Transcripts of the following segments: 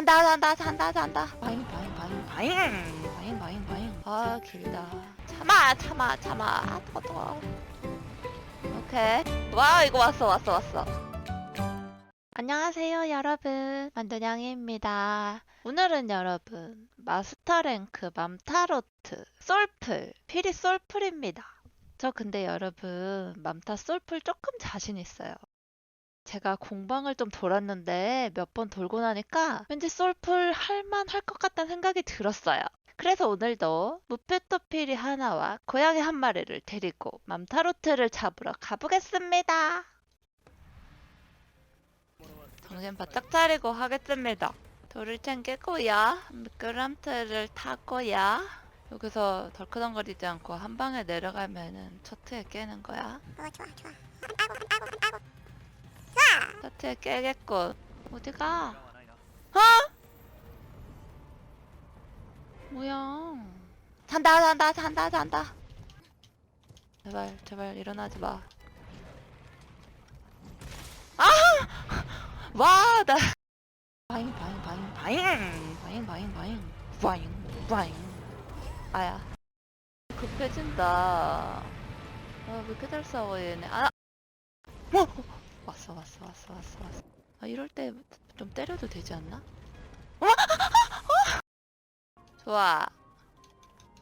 산다 산다 산다 산다. 바잉 바잉 바잉 바잉 바잉 바잉 바잉 아 길다. 참아 참아 참아. 아 뜨거 오케이. 와 이거 왔어 왔어 왔어. 안녕하세요 여러분. 만두냥이입니다. 오늘은 여러분 마스터랭크 맘타로트 솔플 피리 솔플입니다. 저 근데 여러분 맘타 솔플 조금 자신 있어요 제가 공방을 좀 돌았는데 몇 번 돌고 나니까 왠지 솔플 할만 할 것 같다는 생각이 들었어요. 그래서 오늘도 무페토피리 하나와 고양이 한 마리를 데리고 맘타로트를 잡으러 가보겠습니다. 정신 바짝 차리고 하겠습니다. 돌을 챙기고요. 미끄럼틀을 타고요. 여기서 덜크덩거리지 않고 한 방에 내려가면은 초트에 깨는 거야. 어 좋아 좋아 따고 안 따고 초트에 깨겠군. 어디가? 어? 뭐야? 산다 산다 산다 산다. 제발 제발 일어나지 마. 아! 와, 나 바잉 바잉 바잉 바잉 바잉 바잉 바잉 바잉 바잉 아야 급해진다. 아, 왜 이렇게 잘 싸워 얘네. 아, 어! 왔어 왔어 왔어 왔어 왔어. 아 이럴 때 좀 때려도 되지 않나? 어? 좋아.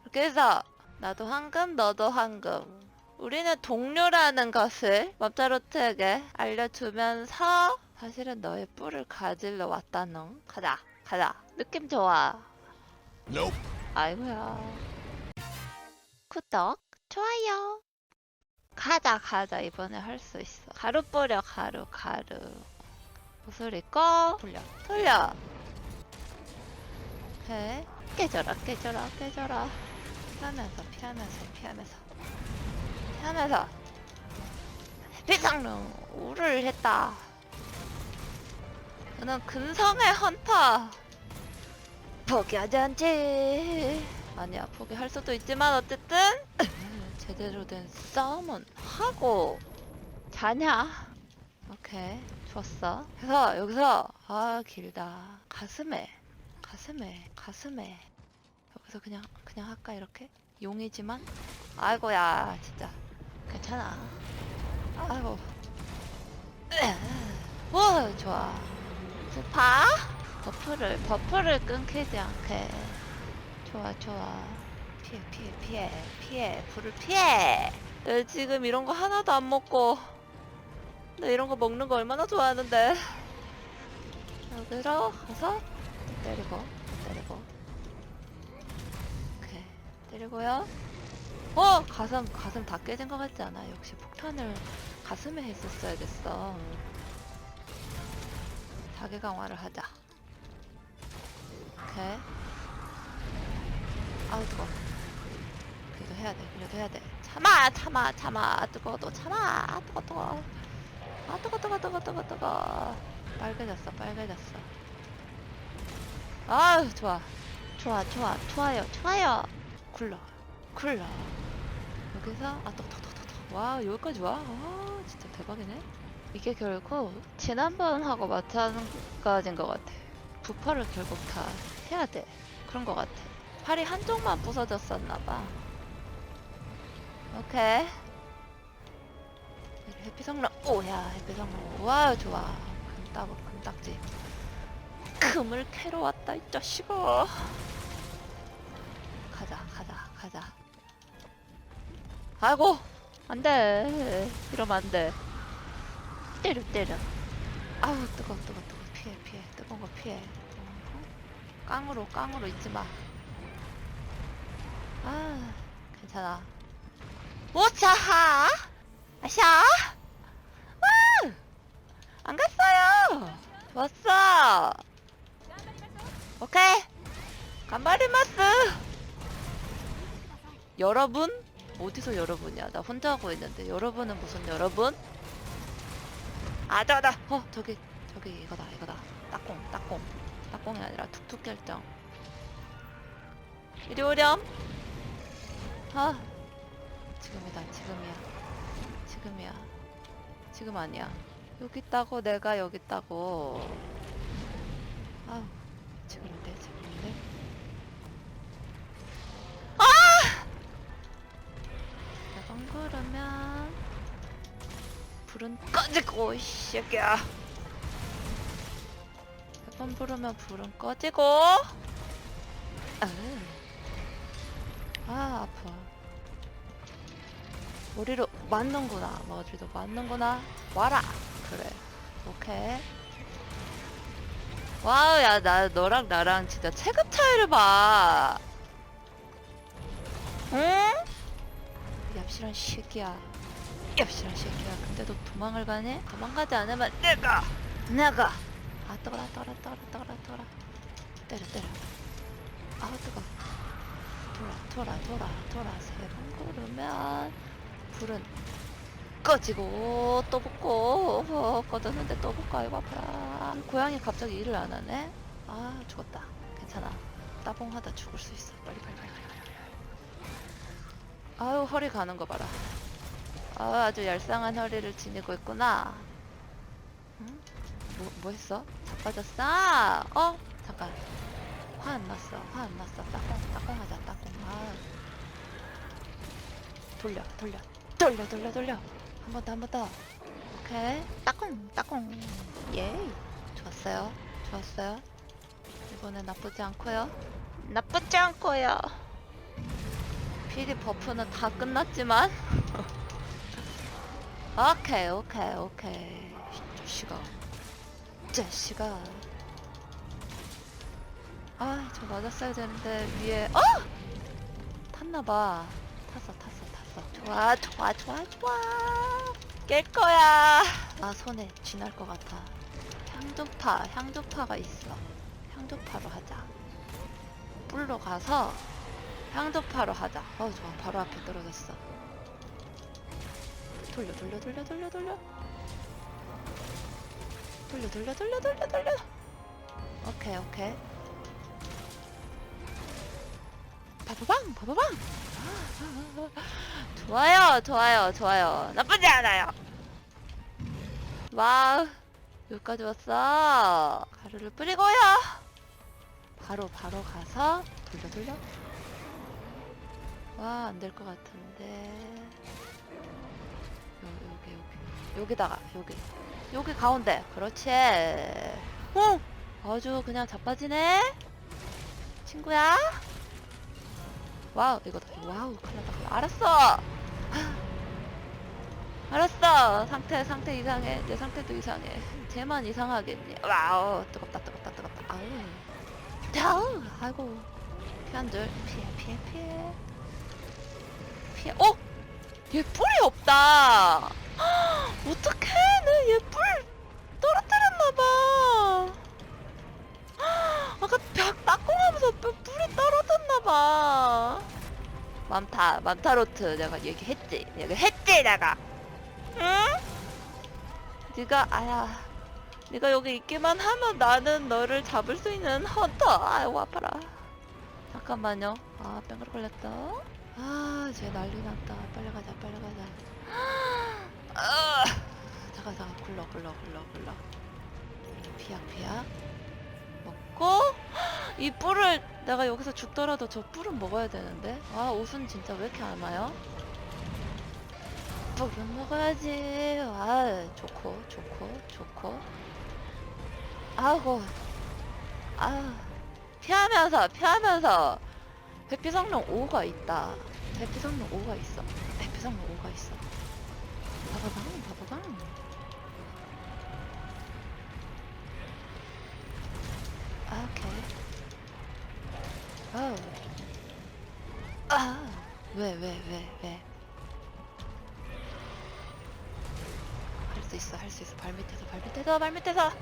이렇게 해서 나도 황금 너도 황금. 우리는 동료라는 것을 맘타로트에게 알려주면서 사실은 너의 뿔을 가질러 왔다농. 가자 가자. 느낌 좋아. Nope. 아이고야. 구독 좋아요. 가자 가자 이번에 할 수 있어. 가루 뿌려 가루 가루. 옷을 입고 돌려 돌려. 오케이 깨져라 깨져라 깨져라. 피하면서 피하면서 피하면서 피하면서 비상능 우를 했다. 저는 근성의 헌터. 포기하지 않지. 아니야 포기할 수도 있지만 어쨌든 제대로 된 싸움은 하고 자냐? 오케이 좋았어. 그래서 여기서 아 길다. 가슴에 가슴에 가슴에. 여기서 그냥 그냥 할까 이렇게? 용이지만? 아이고야 진짜. 괜찮아. 아이고. 오 좋아. 스파? 버프를 버프를 끊기지 않게. 좋아 좋아 피해 피해 피해 피해 불을 피해. 에, 지금 이런 거 하나도 안 먹고. 나 이런 거 먹는 거 얼마나 좋아하는데. 여기로 가서 때리고 때리고. 오케이 때리고요. 어 가슴 가슴 다 깨진 것 같지 않아? 역시 폭탄을 가슴에 했었어야겠어. 자기 강화를 하자. 오케이. 아우 뜨거 그래도 해야 돼. 그래도 해야 돼. 참아 참아 참아. 뜨거워도 참아. 아, 뜨거 뜨거 아 뜨거 뜨거 뜨거 뜨거 뜨거 빨개졌어 빨개졌어. 아우 좋아. 좋아 좋아. 좋아요 좋아요. 굴러 굴러. 여기서 아 뜨거 뜨거 뜨거 뜨거 와 여기까지 와. 아, 진짜 대박이네. 이게 결국 지난번하고 마찬가지인 것 같아. 부퍼를 결국 다 해야 돼. 그런 것 같아. 팔이 한쪽만 부서졌었나봐 오케이. 햇빛성랑 오야 햇빛성랑 와 좋아. 금따고 금딱지. 금을 캐러 왔다 이 자식아. 가자 가자 가자. 아이고! 안돼. 이러면 안돼. 때려 때려. 아우 뜨거 뜨거 뜨거 피해 피해. 뜨거운 거 피해. 어? 깡으로 깡으로 있지마. 아 괜찮아 오차하? 아샤? 와! 안 갔어요. 좋았어. 오케이. 간바리마스. 여러분? 어디서 여러분이야? 나 혼자 하고 있는데 여러분은 무슨 여러분? 아자다 어 저기 저기 이거다 이거다. 딱공 딱공. 딱공이 아니라 툭툭 결정. 이리 오렴. 아 지금이다. 지금이야. 지금이야. 지금 아니야. 여기 있다고 내가 여기 있다고. 아우 지금인데 지금인데. 아! 이건 그러면 불은 꺼지고 이 새끼야. 몇번 부르면 불은 꺼지고. 아, 아 아파. 머리로 맞는구나. 머리도 맞는구나. 와라! 그래. 오케이. 와우 야 나 너랑 나랑 진짜 체급 차이를 봐. 응? 얍실한 새끼야. 얍실한 새끼야. 근데도 도망을 가네? 도망가지 않으면 내가 내가. 아 뜨거라 뜨거라 뜨거라 뜨거라 뜨거라. 때려 때려. 아 뜨거. 돌아 돌아 돌아 돌아. 세 번 구르면 불은 꺼지고 또 붙고 어, 꺼졌는데 또 붙고 아이고 아파라. 고양이 갑자기 일을 안 하네? 아 죽었다. 괜찮아. 따봉하다 죽을 수 있어. 빨리 빨리 빨리 아유 허리 가는 거 봐라. 아 아주 얄쌍한 허리를 지니고 있구나. 응? 뭐, 뭐 했어? 자빠졌어? 어? 잠깐. 화 안 났어. 화 안 났어. 따봉 따봉 하자 따봉. 아. 돌려 돌려 돌려 돌려 돌려. 한 번 더 한 번 더. 오케이. 따콩 따콩. 예 좋았어요. 좋았어요. 이번엔 나쁘지 않고요. 나쁘지 않고요. PD 버프는 다 끝났지만. 오케이 오케이 오케이. 자식아 자식아 아저 맞았어야 되는데 위에. 어! 탔나봐. 탔어 탔어 좋아 좋아 좋아 좋아. 깰 거야. 아 손에 쥐날 것 같아. 향두파 향두파가 있어. 향두파로 하자. 뿔로 가서 향두파로 하자. 어 좋아. 바로 앞에 떨어졌어. 돌려 돌려 돌려 돌려 돌려. 돌려 돌려 돌려 돌려 돌려. 오케이 오케이. 바바방 바바방 좋아요 좋아요 좋아요. 나쁘지 않아요. 와우 여기까지 왔어. 가루를 뿌리고요. 바로 바로 가서 돌려 돌려. 와 안 될 것 같은데. 요, 여기 여기 여기다가 여기 여기 가운데. 그렇지. 어 아주 그냥 자빠지네. 친구야. 와우 이거다. 와우 큰일 났다. 알았어 알았어. 상태 상태 이상해. 내 상태도 이상해. 쟤만 이상하겠니? 와우. 뜨겁다 뜨겁다 뜨겁다. 아우. 아우. 아이고. 피한줄. 피해 피해 피해. 피해. 어? 얘 뿔이 없다. 어떡해. 내얘뿔 떨어뜨렸나봐. 아까 벽 따공하면서 뿔- 뿔이 떨어졌나봐 맘타 맘타로트 내가 얘기했지? 얘기했지 내가. 응? 네가 아야 네가 여기 있기만 하면 나는 너를 잡을 수 있는 헌터. 아이고 아파라. 잠깐만요. 아 뺑그러 걸렸다. 아쟤 난리 났다. 빨리 가자 빨리 가자. 아, 잠깐 잠깐. 굴러 굴러 굴러 굴러. 피약 피약. 먹고 이 뿔을 내가 여기서 죽더라도 저 뿔은 먹어야 되는데? 아 옷은 진짜 왜 이렇게 안 와요? 뿔은 먹어야지. 아 좋고 좋고 좋고. 아고 아 피하면서 피하면서. 회피 성능 5가 있다. 회피 성능 5가 있어. 회피 성능 5가 있어. 바바방 바바방 아, 오케이 아우 아, 왜, 왜, 왜, 왜? 할 수 있어, 할 수 있어. 발 밑에서, 발 밑에서, 발 밑에서.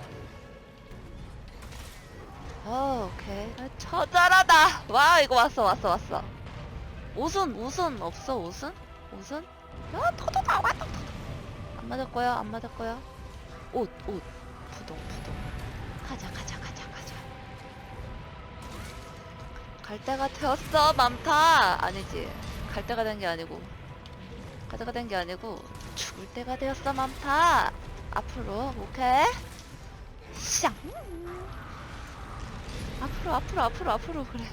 어, 오케이. 아, 처절하다. 와, 이거 왔어, 왔어, 왔어. 옷은, 옷은 없어, 옷은? 옷은? 야, 터져다, 왔다, 터져. 안 맞았고요, 안 맞았고요. 옷, 옷. 부동, 부동. 가자, 가자, 가자, 가자. 갈 때가 되었어 맘타 아니지 갈 때가 된 게 아니고 갈 때가 된 게 아니고 죽을 때가 되었어 맘타 앞으로 오케이? 샹. 앞으로 앞으로 앞으로 앞으로 그래.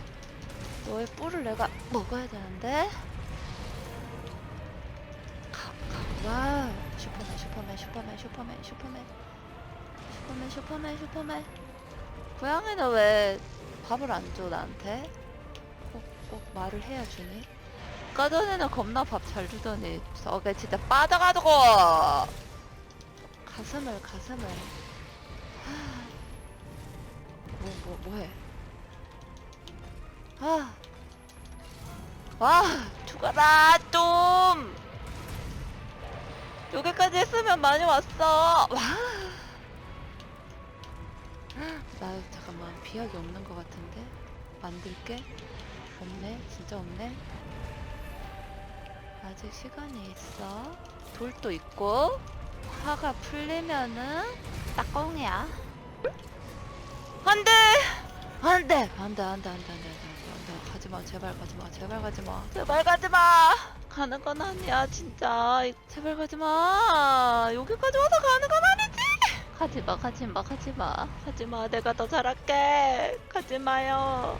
너의 뿔을 내가 먹어야 되는데. 가가와 슈퍼맨 슈퍼맨 슈퍼맨 슈퍼맨 슈퍼맨. 슈퍼맨 슈퍼맨 슈퍼맨. 고양이는 왜 밥을 안 줘 나한테? 꼭, 꼭 말을 해야 주니? 아까 전에는 겁나 밥 잘 주더니 저게 진짜 빠져가지고. 가슴을 가슴을. 뭐 뭐 뭐해? 아. 와, 죽어라, 좀! 여기까지 했으면 많이 왔어. 와. 나 잠깐만 비약이 없는 것 같은데? 만들게? 없네? 진짜 없네 아직 시간이 있어. 돌도 있고 화가 풀리면은 딱공이야. 안돼, 안돼, 안돼, 안돼, 안돼, 안돼, 안돼, 가지마, 제발 가지마, 제발 가지마, 제발 가지마. 가는 건 아니야, 진짜. 제발 가지마. 여기까지 와서 가는 건 아니지. 가지마, 가지마, 가지마, 가지마. 내가 더 잘할게. 가지마요.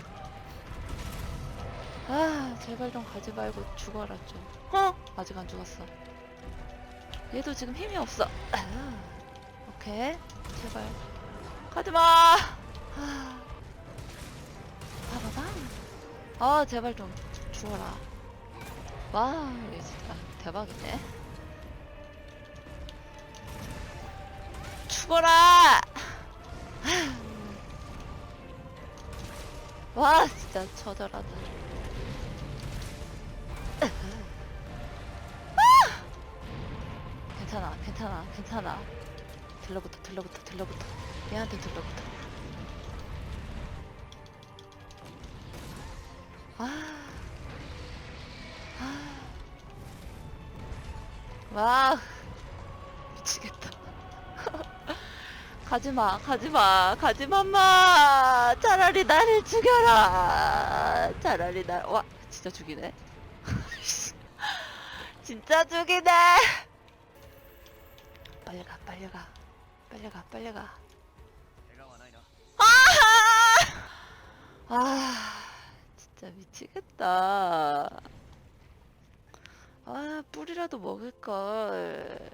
아, 제발 좀 가지 말고 죽어라 좀. 어? 아직 안 죽었어. 얘도 지금 힘이 없어. 아, 오케이. 제발. 가지마! 아, 봐봐봐 아 제발 좀 죽어라. 와 이거 진짜 대박이네. 죽어라! 와 진짜 처절하다 괜찮아 괜찮아 괜찮아 들러붙어 들러붙어 들러붙어 얘한테 들러붙어 아, 아. 와, 미치겠다. 가지마, 가지마, 가지마, 마. 차라리 나를 죽여라. 차라리 날, 와, 진짜 죽이네. 진짜 죽이네. 빨리 가, 빨리 가, 빨리 가, 빨리 가. 아, 아, 진짜 미치겠다. 아, 뿔이라도 먹을걸.